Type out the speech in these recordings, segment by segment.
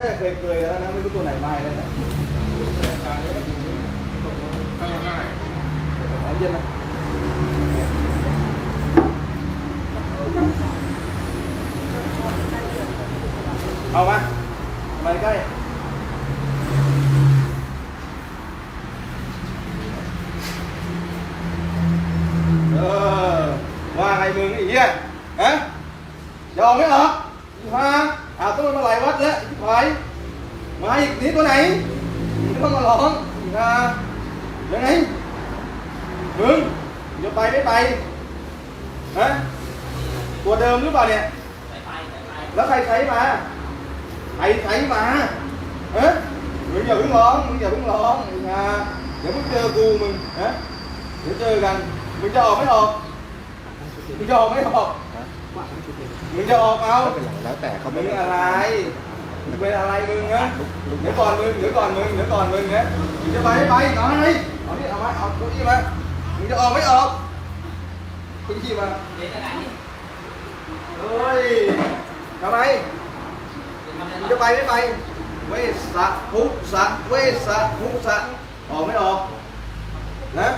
เคยเคยแล้วนะไม่รู้ตัวไหนมาเลยนะเอาเย็นนะเอามามาใกล้เออว่าไงมึงไอ้เหี้ยฮะจะออกไม่ออกมาอาต้องมาหลายวัดแล้วไอ้ผายมาอีกนี่ตัวไหนมึงต้ องมาร้องอีกนะยังไงมึงจะไปไม่ไปฮะตัวเดิมหรือเปล่าเนี่ยแล้วใครใช้มาใครใช้มาเฮ้ยมึงอย่าเพิ่งร้องมึงอย่าเพิ่งร้องนะเดี๋ยวมึงเจอกูมึงฮะเดี๋ยวเจอกันมึงจะออกไม่ออกมึงจะออกไม่ออกมึงจะออกเอาไม่เป็นไรแล้วแต่เขามึไม่งได้อะไร มึงเป็นอะไรมึงนะเดี๋ยวก่อนมึงเดี๋ยวก่อนมึงเดี๋ยวก่อนมึงนะมึงจะไปไม่ไปเอาไงเอานี่เอาไว้เอาเก้าอี้มามึงจะออกไม่ออกเก้าอี้มาเฮ้ยทำไมมึงจะไปไม่ไปเวสะภุสะเวสะภุสะออกไม่ออกนะ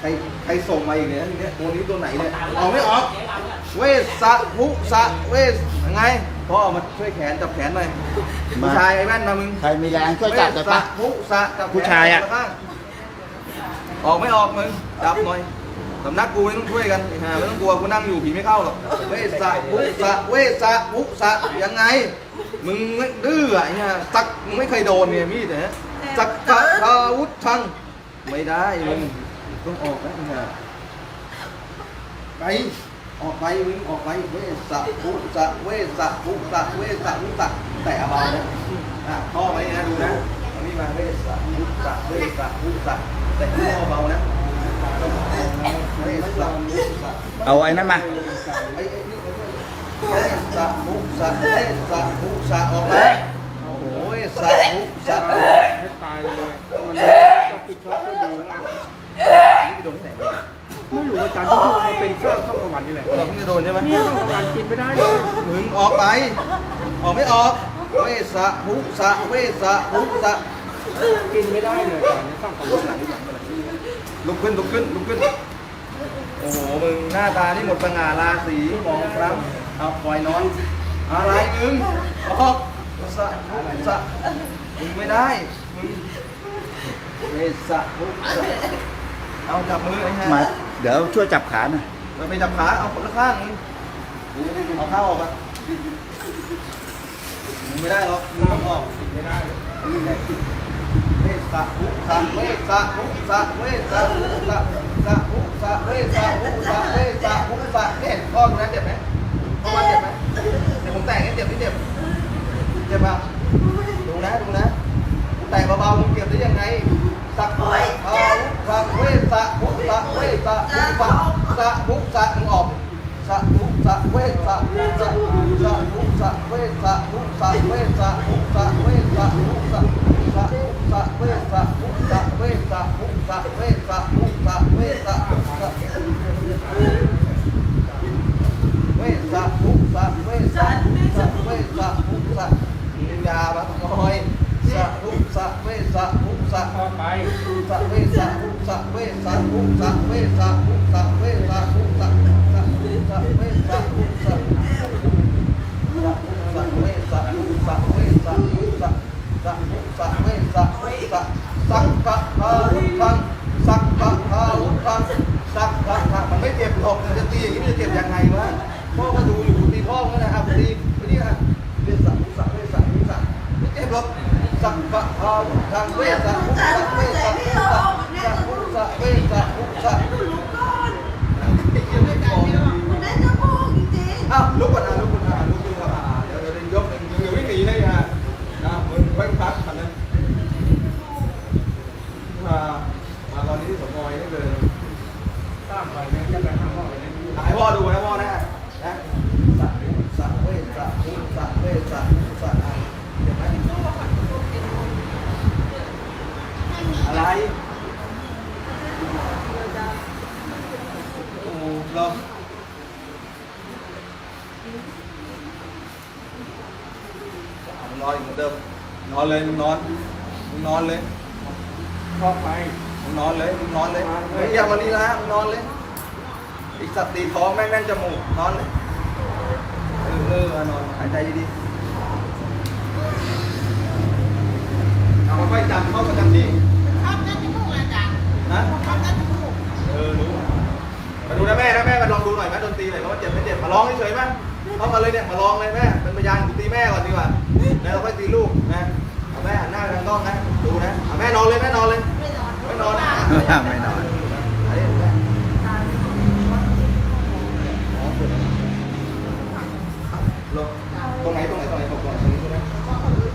ใครใครส่งมาอีกเนี่ยเนี่ยตัวนี้ตัวไหนเนี่ยออกไม่ออกเวสะภุสะเวสยังไง พ่อมาช่วยแขนจับแขนหน่อยผู้ชายไอ้แว่นมามึงใครมีแรงช่วยจับหน่อยปะเวสภุสะจับแขนผู้ชายอะ ข้างออกไม่ออกมึงจับหน่อยสำนักกูไม่ต้องช่วยกันไอ้ห่าไม่ต้องกลัวกูนั่งอยู่ผีไม่เข้าหรอกเวสะภุสะเวสะภุสะยังไง มึงไม่ดื้ออะไอ้ห่าสักมึงไม่เคยโดนเนี่ยมีดเนี่ยสักกะทาวุธทังไม่ได้มึงต้องออกนะไอ้ห่าไป ออกไปมึงออกไปเวสะภุสะเวสะภุสะเวสะภุสะแต่เบานะอะพ่อไว้นะดูนะเอานี่มาเวสะภุสะเวสะภุสะแต่พ่อเบานะเวสะภุสะเอาไอ้นั่นมาไอ้นี่เวสะภุสะเวสะภุสะออกมาโอ้โหเวสะภุสะให้ตายเลยมันก็ปิดช็อตก็ดูนะ ไม่รู้อาจารย์ที่พูดมาเป็นเครื่องเข้าประวัตินี่แหละเราเพิ่งจะโดนใช่ไหมเนี่ยต้องการกินไม่ได้เลยมึงออกไป ออกไม่ออก เวสะภุสะเวสะภุสะกินไม่ได้เลยอาจารย์ต้องประวัติหลังหลังอะไรลุกขึ้นลุกขึ้นลุกขึ้น โอ้โห มึงหน้าตานี่หมดสง่าราศีมองครับเอาปล่อยนอน อะไรมึง ออกสะภุสะมึงไม่ได้ มึงเวสะภุสะเอาจับมือไอ้มาห่า เดี๋ยวช่วยจับขาหน่อยเราไปจับขาเอาคนละข้างมึงเอาข้างออกมามึงไม่ได้หรอกมึงต้องออกไม่ได้เวสะภุสะเวสะภุสะเวสะภุสะสะภุสะเวสะภุสะเวสะภุสะเนี่ยพ่อดูนะเจ็บไหมพ่อว่าเจ็บไหมเดี๋ยวผมแตะให้เจ็บนี่เจ็บเจ็บป่ะดูนะดูนะแตะเบาๆมึงเจ็บได้ยังไงสักภะภา สักเวสะภุสะเวสะภุสะสะภุสะมึงออกสะภุสะเวสะภุสะสะภุสะเวสะภุสะเวสะภุสะเวสะภุสะสะภุสะเวสะภุสะเวสะภุสะเวสะภุสะเวสะภุสะเวสะภุสะเวสะภุสะเวสะภุสะกิยาบ้างหน่อยสะภุสะเวสะภุสะเข้าไป เวสะภุสะเวสะภุสะเวสะภุสะสะภุสะเวสะภุสะสักเวสักสักเวสักสักสักสักเวสักสักสักกะทาวุธังสักกะทาวุธังสักกะทามันไม่เจ็บหรอกมันจะตีอย่างนี้มันจะเจ็บยังไงวะพ่อก็ดูอยู่ตีพ่อก็นะครับตีไปนี่นะเวสักสักเวสักสักไม่เจ็บหรอกสักกะทาวุธังเวสักสักเวสักสักสักสักเวสักสักยัง ออ้าวลุกก่อนนะลุกก่อนนะลุกขึ้นครับอ่าเดี๋ยวเดี๋ยวยกหนึ่งมึงอย่าวิ่งหนีนะอย่านะมึงไว้พักก่อนนะมามาตอนนี้สมอยนี่เลยตามไปเนี่ยจะไปทางห้องเลยถ่ายพ่อดูนะพ่อนะนะสะสะเวสะพุสะเวสะพุสะอะเห็นไหมอะไรโอ้เรา เดิม นอนเลยมึงนอนมึงนอนเลยชอบไปมึงนอนเลยมึงนอนเลยเฮ้ยอย่ามานี่นะมึงนอนเลยไอีสัตว์ตีท้องแม่งแน่นจมูกนอนเลยเออเออเอานอนหายใจดีๆเอาค่อยๆจำเข้าประจำที่ชอบเล่นที่มุกเลยจ้ะนะชอบเล่นที่มุกเออรู้มาดูนะแม่นะแม่มาลองดูหน่อยไหมดนตรีหน่อยว่าเจ็บไม่เจ็บมาร้องเฉยๆไหมเข้ามาเลยเนี่ยมาลองเลยแม่เป็นพยานกูตีแม่ก่อนดีกว่าแล้วเราค่อยตีลูกนะเอา แม่หันหน้าไปทางกล้องนะดูนะเอาแม่นอนเลยแม่นอนเลยไม่นอนไม่นอนนะไม่นอนอันนี้แม่ลงตรงไหนตรงไหนตรงไหนบอกก่อนตรงนี้ใช่ไหม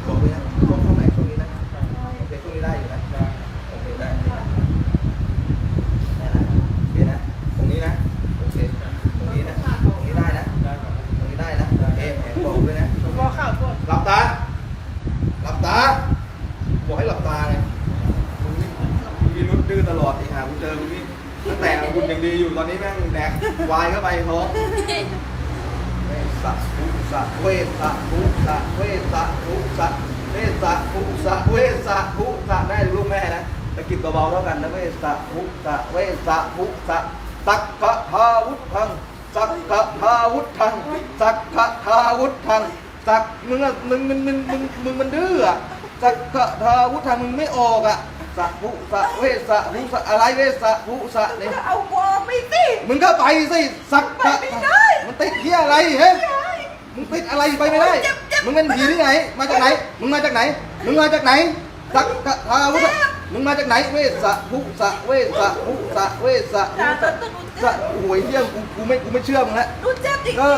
บอกเลยนะช่วงช่วงไหนช่วงนี้นะโอเคช่วงนี้ได้อยู่นะโอเคได้ได้นะโอเคนะตรงนี้นะโอเคตรงนี้นะตรงนี้ได้นะตรงนี้ได้นะเอ๊ะเอ๊ะบอกด้วยนะ ก็เข้าพวก หลับตา หลับตา บอกให้หลับตาไงมึงนี่มีรุดดื้อตลอดไอ้ห่ากูเจอมึงนี่ตั้งแต่คุณยังดีอยู่ตอนนี้แม่งแดกวายเข้าไปท้องเวสะภุสะเวสะภุสะเวสะภุสะเวสะภุสะเวสะภุสะได้ลูกแม่นะตะกิดเบาๆแล้วกันนะเวสะภุสะเวสะภุสะสักกะทาวุธังสักกะทาวุธังสักกะ ทาวุธังสักมึงอะมึงมึงมึงมึงมึงมันดื้ออะสักกะทาวุธังมึงไม่ออกอะสักภุสะเวสะภุสะอะไรเวสะภุสะเนี่ย เอาวอไปสิมึงก็ไปสิสักกะไปไม่ได้ มันติดเหี้ยอะไรเฮ้ย มึงติดอะไรไปไม่ได้เจ็บเจ็บมึงเป็นผีที่ไหน มาจากไหน มึงมาจากไหน มึงมาจากไหนสักกะทาวุธะ มึงมาจากไหนเวสะภุสะเวสะภุสะเวสะภุสะสะโอ้ยเหี้ยกูกูไม่กูไม่เชื่อมึงแล้วดูเจ็บจริงก็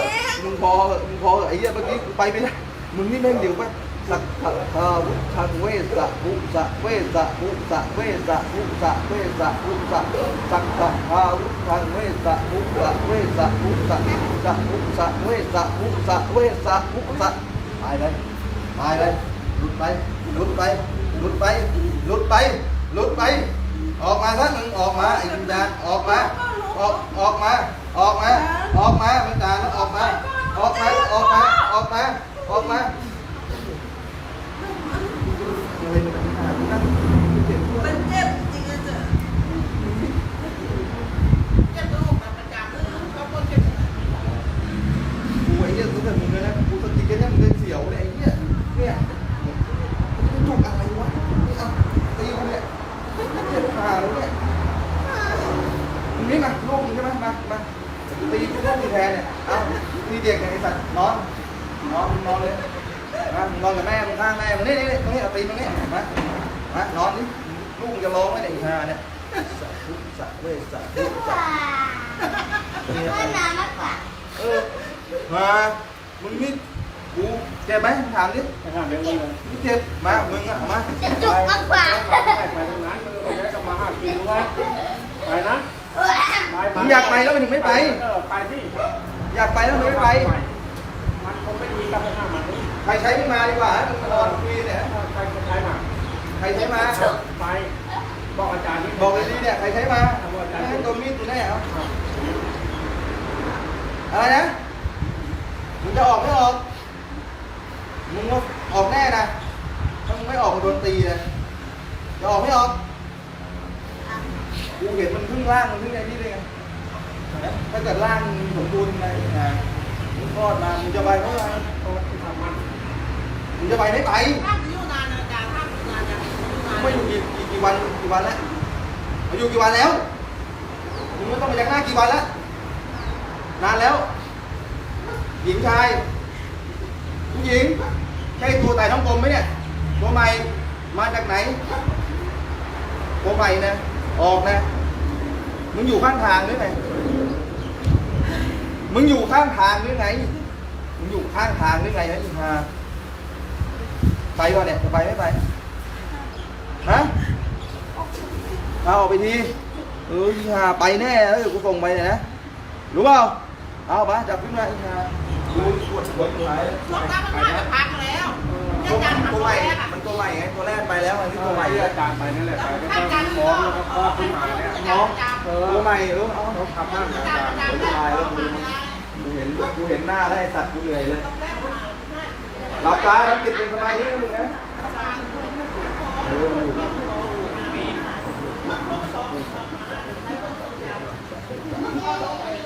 มึงพอเหอะมึงพอเหอะไอ้เหี้ยเมื่อกี้กูไปไม่ได้มึงนี่แม่งเดี๋ยวไปสักขะทาวุธังเวสะภุสะเวสะภุสะเวสะภุสะเวสะภุสะสักขะทาวุธังเวสะภุสะเวสะภุสะสักภุสะเวสะภุสะเวสะภุสะตายเลยตายเลยหลุดไปหลุดไปหลุดไป หลุดไปหลุดไป ออกมาซะมึงออกมาไอ้วิญญาณออกมาออกออกมา ออกมา ออกมาวิญญาออกมา ออกมาออกมาออกมาออกมาอะไรมันหากูนั่งเจ็บตัว มันเจ็บจริงอะเจ้ะเจ็บตัวแบบประจำเลยเขาก็เจ็บ กูไอ้เหี้ยรู้แต่มึงเลยนะกูสติกันเนี่ยมึงเลยเสียวเลยไอ้เหี้ยเนี่ยมันจุกอะไรวะนี่เอาตีกูเนี่ยเจ็บขาแล้วเนี่ยมึงนี่มาลูกมึงใช่ไหมมามา ตีกูลูกมึงแทนเนี่ย เอาตีเด็กไงไอ้สัตว์นอน นอนนอนเลยมานอนกับแม่มึงข้างแม่มึงนี่นี่ตรงนี้เอาตีนตรงนี้มามานอนนี่ลูกมึงจะร้องไหมเนี่ยอีห่าเนี่ยสะพุสะเวสะพุสะเนี่ยเออมามึงนี่กูเจ็บไหมถามดิไปหาเรื่องนี้เลยนี่เจ็บมามึงอะเอามาจะจุกมากกว่าไปตรงนั้นมือไปแล้วก็มาหากินด้วยไปนะ ไปมึงอยากไปแล้วมันถึงไม่ไป เออไปที่อยากไปแล้วมันไม่ไป มันคงไม่ดีกับไปหามันนี่ใครใช้มึงมาดีกว่าให้มึงมานอนฟรีเนี่ยใครใครมาใครใช้มา ไปบอกอาจารย์นี่บอกเลยดีเนี่ยใครใช้มาให้ตัวมีดตัวแน่เอาอะไรนะ มึงจะออกไม่ออก มึงว่าออกแน่นะ ถ้ามึงไม่ออกมึงโดนตีนะจะออกไม่ออกกู เห็นมันครึ่งล่างมันครึ่งไอ้นี่เลยไงถ้าเกิดล่างสมบูรณ์ไงนะมึงคลอดมามึงจะไปไม่ไปโอ้ที่ทำมันจะไปไม่ไปห้ามอยู่นานนะจ๊ะห้ามอยู่นานนะมึงไม่อยู่กี่กี่กี่วันกี่วันแล้วมาอยู่กี่วันแล้วมึงไม่ต้องไปยักหน้ากี่วันแล้วนานแล้ว หญิงชายผู้หญิงใช่ตัวไต่ท้องกลมไหมเนี่ยตัวใหม่มาจากไหนตัวใหม่นะออกนะ มึงอยู่ข้างทางหรือไง มึงอยู่ข้างทางหรือไง มึงอยู่ข้างทางหรือไงฮะอีฮาไปวะเนี่ยจะไปไม่ไป ฮะ เอาออกไปที เอออีฮาไปแน่เออกูส่งไปเนี่ยนะ รู้เปล่า เอาไปจับขึ้นมาอีฮาดูปวดหัวอยู่ไหนช่วงนั้นมันน่าจะพักแล้วตัวอาจารย์ตัวทำตัวม่แรกอะ ตัวใหม่ไงตัวแรกไปแล้วมันที่ตัวใหม่ที่อะอาจารย์ไปนั่นแหละไปแล้วก็ฟ้องแล้วก็ฟ้องขึ้นมาเนี่ยน้องเอตัวอใหม่เออเอาเขาทำมากนะอาจารย์เดี๋ยวตายแล้วกูกูเห็นกูเห็นหน้าแล้วไอ้สัตว์กูเหนื่อยเลยตหลับตาทำจิตเป็นสมาธินิดนึงนะ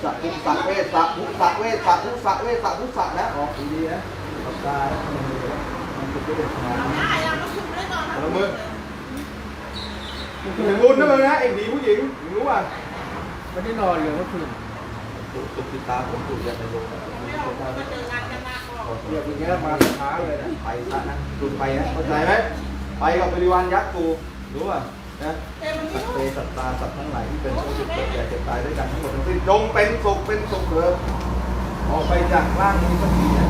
สักพุสักเวสสักพุสักเวสสักพุสักเวสสักพุสักนะออกดีๆนะหลับตาแล้วมัน จะเป็นสมาธิได้ยังไม่ถึงได้นอนเอามือถึงบุญนะมึงนะเอ็งดีผู้หญิงมึงรู้ป่ะไม่ได้นอนเลยเมื่อคืนตุกติดตาผมตุกยันในโรงไม่ออกมาเจองานกันมากก็เรียกอย่างเงี้ยมาช้าเลยนะไปซะนะตุดไปนะเข้าใจไหมไปกับบริวารยักษ์กูรู้ป่ะนะเต็มสัที่ตว์เตสัตตาสัตว์ทั้งหลายที่เป็นผู้เกิดแก่เจ็บตายด้วยกันทั้งหมดทั้งสิ้นจงเป็นสุขเป็นสุขเถิดออกไปจากร่างนี้สักทีนะ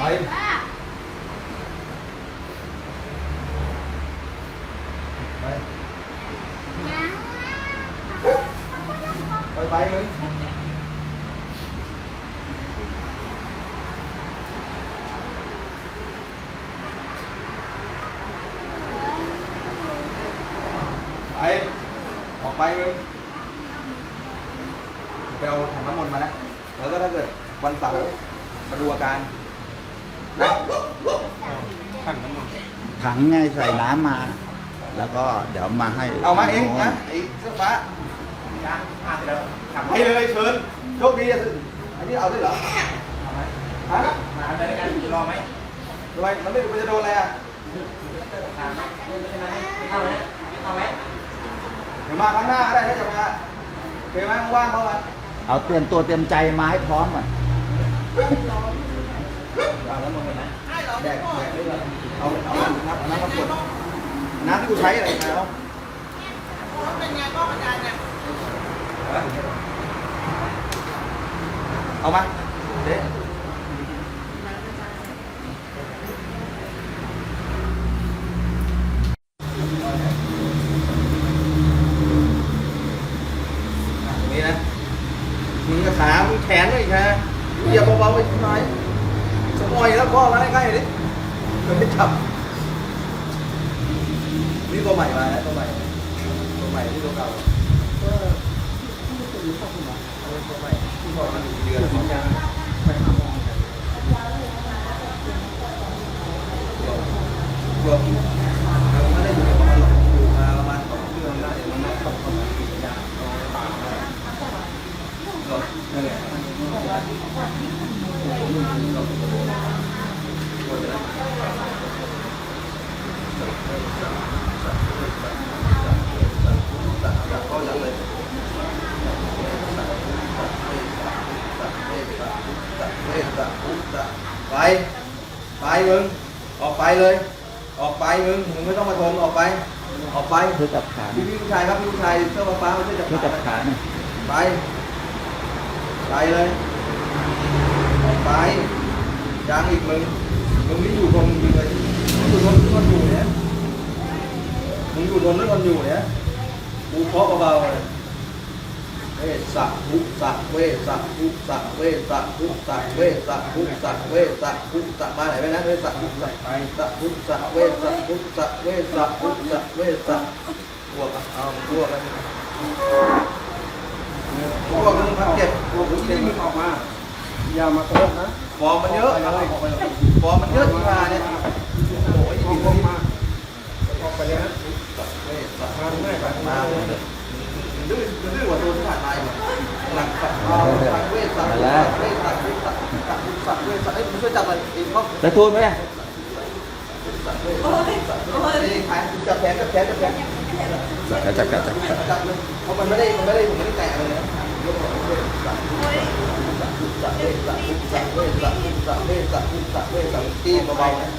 Đấy. Đấy. Bay. ไงใส่น้ำมา แล้วก็เดี๋ยวมาให้เอามาเองนะไอ้เสื้อฟ้าให้เลยเชิญโชคดีอะอันนี้เอาด้วยเหรอเอาไหมฮะมาอะไรกันรอไหมทำไมมันไม่มันจะโดนอะไรอะเข้าไหมเข้าไหมเดี๋ยวมาครั้งหน้าก็ได้ถ้าจะมาโอเคไหมว่างๆเข้ามาเอาเตรียมตัวเตรียมใจมาให้พร้อมก่อนวางแล้วมึงนะให้เราแดได้กก็แดกได้เลย เอาเอาน้ำน้ำมากดน้ำที่กูใช้อะไรมาเอาเป็นไงก็อาจารย์เนี่ยเอามาเด็นี่นะมึงกับขามึงแขนด้วยอีกนะเหยียบเบาๆไปหน่อยสมอยแล้วพ่อมาใกล้ๆดิ ไม่จับนี่ตัวใหม่มานะตัวใหม่ตัวใหม่ที่ตัวเก่าก็ตัวใหม่ที่บอกมันเดือนของยังไปหาหมอตัวเราไม่ได้อยู่กับมันหรอกอยู่มาประมาณสองเดือนได้มันมาต้องประมาณสี่ยางต่างมาก็นั่นแหละก็ยังเลย ไป ไปมึง ออกไปเลย ออกไปมึง มึงไม่ต้องมาทนออกไป ออกไปช่วยจับขาพี่พี่ผู้ชายครับพี่ผู้ชายเสื้อฟ้าๆมาช่วยจับช่วยจับขาขาหน่อยไป ไปเลย ออกไปยังอีกมึง มึงไม่อยู่ทนจริงเลยมึงอยู่ทนทนอยู่เนี่ยมึงอยู่ทนแล้วทนอยู่เนี่ยกูเคาะเบาๆเลยเวสะภุสะเวสะภุสะเวสะภุสะเวสะภุสะเวสะภุสะมาไหนไปนะเวสะภุสะไปสะภุสะเวสะภุสะเวสะภุสะเวสะพวกอะเอาพวกกันพวกกันพักเก็บพวกเต็ที่มึงออกมา อย่ามาโกงนะ ฟอร์มมันเยอะฟอร์มมันเยอะที่มาเนี่ยโอ้ยอยิองกลงมาออกไปเลยนะมาตรงไหนไปมาดื้อดื้อกว่าตัวที่ผ่านมาหลังสัตว์สัตว์เวสสัตว์เวสสัตว์เวสสัตว์สัตว์สัตว์เวสสัตว์เอ้ยมึงช่วยจับหน่อยอีกเขาจะทูนไหมสัตว์เวสสัตว์สัตว์เวสสัตว์นี่ขายจับแขนจับแขนจับแขนจับจับจับจับจับจับเลยเพราะมันไม่ได้มันไม่ได้ผมไม่ได้แตะเลยนะยกเว สสัตว์สัตว์เวสสัตว์สัตว์เวสสัตว์สัตว์เวสสัตว์สัตว์เวสสัตว์ตีเบาๆนะ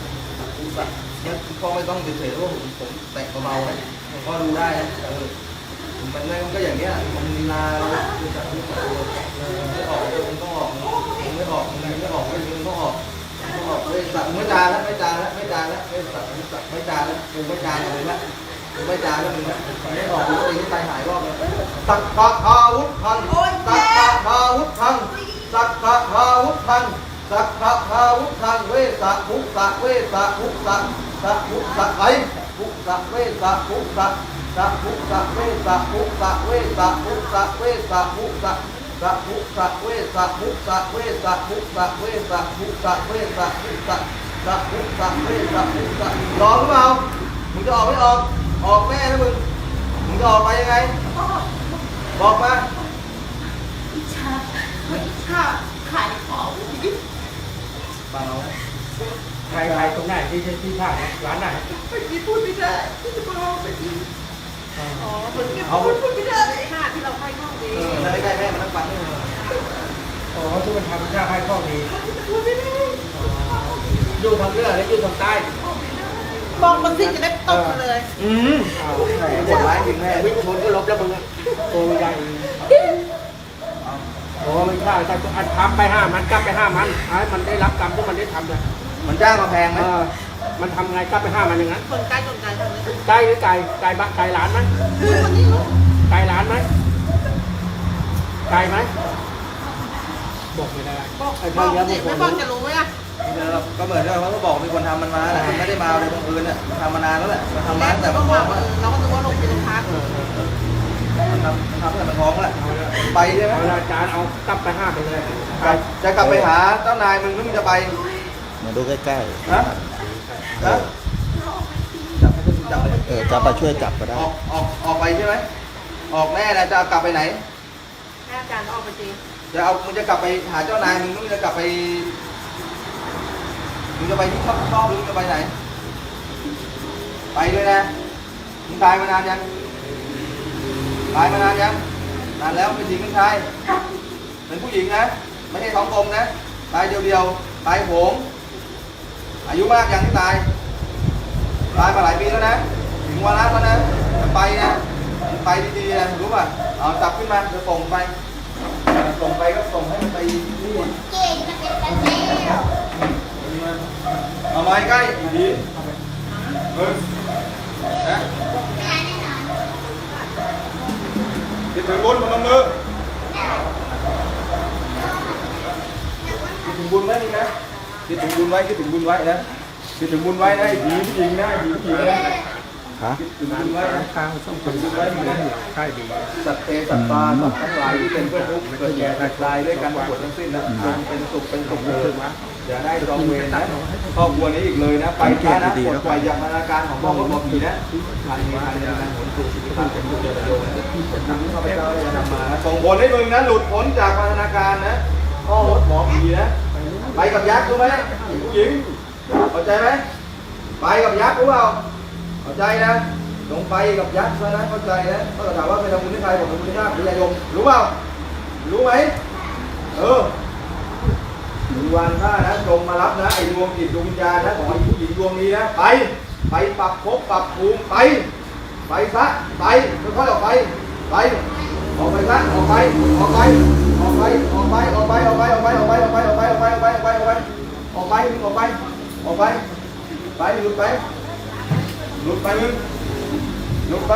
สะงั้นพ่อไม่ต้องเฉยๆว่าผมผมแตะเบาๆนะพ่อดูได้นะเออมันไม่มันก็อย่างเงี้ยมันลีลาเราคือจะรู้สึกตัวไม่ออกมันต้องออกมันไม่ออกมันไม่ออกไม่มันต้องออกมันต้องออกไม่สัตว์ไม่จานแล้วไม่จานแล้วไม่จานแล้วไม่สัตว์ไม่สัตว์ไม่จานแล้วกูไม่จานอะไรละกูไม่จานแล้วมึงไม่ออกกูตีให้ตายหายรอบเลยสักขะอาวุธพังสักขะอาวุธพัง สักขะอาวุธังสักขะอาวุธทังเวสะภุสะเวสะภุสะสะภุสะไอภุสะเวสะภุสะสะภุสะเวสะภุสะเวสะภุสะเวสะภุสะสะภุสะเวสะภุสะเวสะภุสะเวสะภุสะเวสะภุสะสะภุสะเวสะภุสะลองหรือเปล่ามึงจะออกไม่ออกออกแม่นะมึงมึงจะออกไปยังไงบอกมา เบาใครใครตรงไหนที่ที่ที่ท่าเนี่ยร้านไหนไม่มีพูดไม่ได้ที่จะมาเอาไปดีอ๋อมันไม่เอาพูดพูดไม่ได้ค่าที่เราให้ห้องดีเออแล้วใกล้ๆแม่มันต้องฟังด้วยอ๋อทุกคนทำท่าให้ข้อดีพูดไม่ได้อยู่ทางเหนือและอยู่ทางใต้บอกมันสิจะได้ตบเลย อืมอ้าวแหมโหดร้ายจริงแม่วิ่งชนก็ลบแล้วมึงอะโอ้ยใหญ่ โอ้ไม่ใช่ถ้าอัดทำไปห้ามันกลับไปห้ามันให้มันได้รับกรรมที่มันได้ทำเลยมันจ้างมาแพงไหมเออมันทำไงกลับไปห้ามันอย่างนั้นคนใกล้คนไกลทางนี้ไกลหรือไกลไกลบ้านไกลหลานไหมคือคนนี้ลูกไกลหลานไหมไกลไหมบอกไม่ได้บอกไอ้บเพื่ออนกเยอะสิไม่ไม่บบออกกจะรู้ไหมอะก็เหมือนกับเขาก็บอกมีคนทำมันมาแหละมันไม่ได้มาเลยบังเอิญเนี่ยมันทำมานานแล้วแหละมันทำมาแรกตั้งแต่แต่มันก็ท้บอองกแล้วเราก็นึกว่าลงไปโรงพัก มันทำมันทำตั้งแต่มันท้องแล้วไปใช่ไหมเอาละอาจารย์เอากลับไปห้าไปเลยจะกลับไปหาเจ้านายมึงหรือมึงจะไปมาดูใกล้ฮะฮะจับจับไปๆเออจะมาช่วยจับก็ได้ ออกออกออกไปใช่ไหมออกแน่นะจะเอากลับไปไหน ให้อาจารย์ออกไปจีจะเอามึงจะกลับไปหาเจ้านายมึงหรือมึงจะกลับไปมึงจะไปที่ชอบชอบหรือมึงจะไปไหน ไปเลยนะมึงตายมานานยัง ตายมานานยังนานแล้วเป็นหญิงเป็นชายเป็นผู้หญิงนะ ไม่ใช่ท้องกลมนะ ตายเดียวๆ ตายโหงอายุมากยังที่ตาย ตายมาหลายปีแล้วนะ ถึงวาระแล้วนะจะไปนะ ไปดีๆนะ รู้ป่ะ เอาจับขึ้นมาจะส่งไป ส่งไปก็ส่งให้มันไปนี่เก่งจะเป็นกันแล้วเอาไม้ใกล้ดีเออนะ งานแน่นอน คิดถึงบุญพนมมือคิดถึงบุญไว้นี่นะคิดถึงบุญไว้คิดถึงบุญไว้นะคิดถึงบุญไว้นะไอ้ผีผู้หญิงนะไอ้ผีผู้หญิงนะฮะคิดถึงบุญไว้นะข้างต้องเป็นไว้อยู่ใช่ดีสัตว์เทสัตว์ปลาสัตว์ทั้งหลายที่เป็นเพื่อนทุกข์เกิดแก่ตายตายด้วยกันทั้งหมดทั้งสิ้นนะจงเป็นสุขเป็นสุขเถิดอย่าได้จองเวรนะครอบครัวนี้อีกเลยนะ ไปช้านะปลดปล่อยจากมานาการของพ่อพ่อผีนะทานมีทานในการหนสู่ชีวิตตั้งเป็นบุญเดียว โยมนะนำข้าพเจ้าได้นำมานะส่งผลให้มึงนะหลุดพ้นจากพันธนาการนะพ่อมดหมอผีนะ ไปกับยักษ์รู้ไหมผู้หญิงเข้าใจไหมไปกับยักษ์รู้เปล่าเข้าใจนะลงไปกับยักษ์ซะนะเข้าใจนะเขาถามว่าไปทำบุญให้ใครบอกทำบุญให้ญาติหรือยายมรู้เปล่ารู้ไหมเออหนึ่งวันข้านะจงมารับนะไอ้ดวงจิตดวงวิญญาณนะของไอ้ผู้หญิงดวงนี้นะไปไปปรับภพปรับภูมิไป ไปซะไปค่อยๆออกไป ไปออกไปซะออกไปออกไปออกไปออกไปออกไปออกไปออกไปออกไปออกไปออกไปออกไปออกไปออกไปออกไปออกไปออกไปออกไปมึงออกไปออกไปไปหลุดไปหลุดไปมึงหลุดไป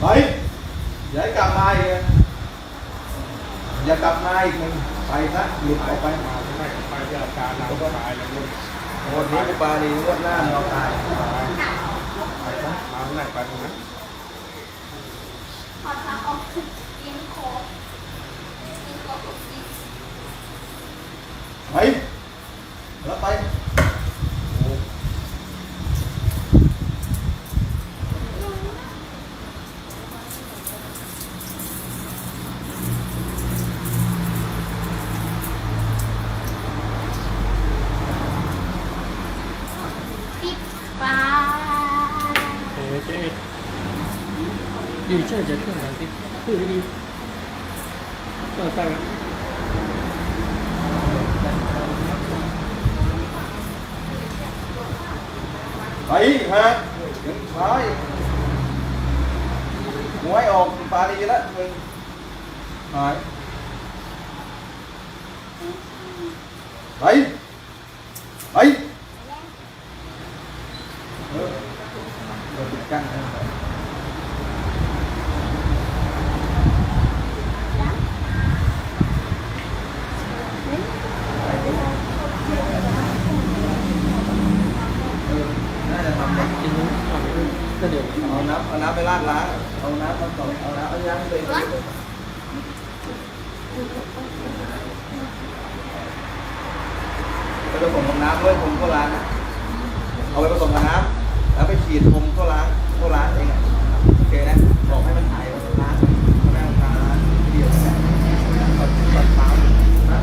ไปอย่าให้กลับมาอีกนะอย่ากลับมาอีกมึงไปซะหลุดออกไปไปไปเจออาจารย์เราก็ตายแล้วลูกวันนี้กูปาดีงวดหน้าเราตายไปซะมาไหนไปตรงนั้นขอทางออกกิน 好茶哦 ok หวยออกปลาดีแล้วมึงหายไปไปเออเราปิดกั้นนะน่าจะทำได้กินนู้นฝั่งนู้นก็เดี๋ยวเอาน้ำเอาน้ำไปราดล้าง เอาน้ำมาต่อเอาน้ำเอาน้ำไปไปผสมกับน้ำด้วยผมก็ล้างนะเอาไปผสมกับน้ำแล้วไปฉีดผมก็ล้างก็ล้างเองโอเคนะบอกให้มันหายมันล้างแม่งล้างเดียวแหละตัดตัดตามนะ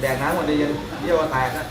แดกน้ำหมดเลยเย็นเยี่ยวแตกนะ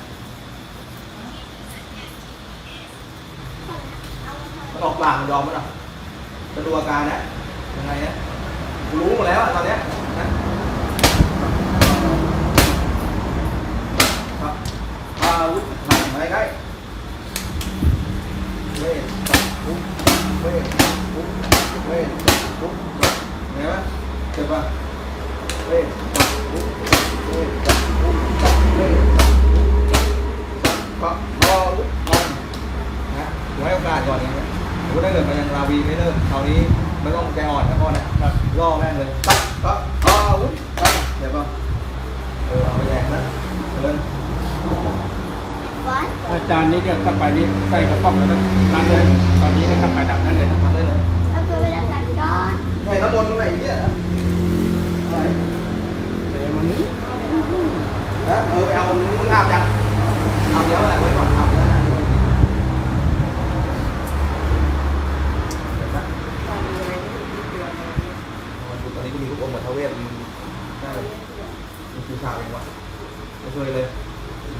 ผมให้โอกาสก่อนอย่างเงี้ยผมก็ได้เกิดมายังราวีไม่เลิกคราวนี้ไม่ต้องใจอ่อนนะพ่อนะครับล่อแม่งเลยปั๊บปั๊บอ๋อวุ้นปั๊บเดี๋ยวป่ะเออเอาไปแยกนะเดินวันอาจารย์นี่ก็เข้าไปนี่ใส่กระป๋องแล้วนะนั่นเลย ตอนนี้ได้เข้าไปดับนั่นเลยนะทำได้เลยแล้วก็เวลาสั่งจอนใช่น้ำมนต์ตรงไหนเนี่ยนะอะไรเดี๋ยวมันนี้นะเออไปเอามึงอาบยังอาบเดี๋ยวอะไรไว้ก่อนอาบแล้วนะเดี๋ยวนะต อนนี้ก็มีลูกอมกับทาเวศมันน่าจะมันคือชาเองวะไม่ช่วยเลย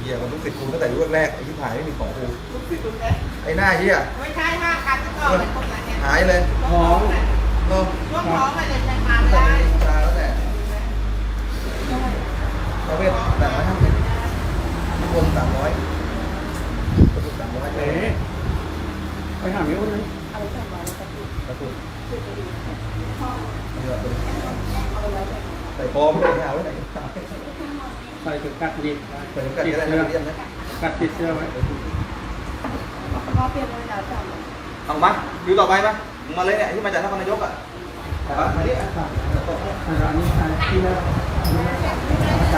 เหี้ยมันต้องติดกูตั้งแต่ยุคแรกๆไอ้ที่ถ่ายไม่มีของกูลูกศิษย์คุณแม่ไอ้หน้าเหี้ยไม่ใช่ห้าคันก็ต่อเลยพวกนั้นเนี่ยหายเลยท้องเนาะช่วงท้องอะไรเนี่ยยังมาไม่แต่ได้ชาแล้วแต่ทาเวศแต่มาทำเป็นรวมสามร้อยกระปุกสามร้อยเอ๋ไปหาไม่อ้นเลยกระปุกเยอะเลย ใส่ปอไม่ได้ไม่เอาไว้ไหนใส่ถึงกัดดิบใส่กันติดก็ได้เสื้อนะเรียนนะกัดติดเสื้อไว้พอเปลี่ยนเลยแล้วจ้ะเอามาดูต่อไปไหมมาเลยเนี่ยที่มาจากนครนายกอะมาดิอะอันนี้ที่แล้ว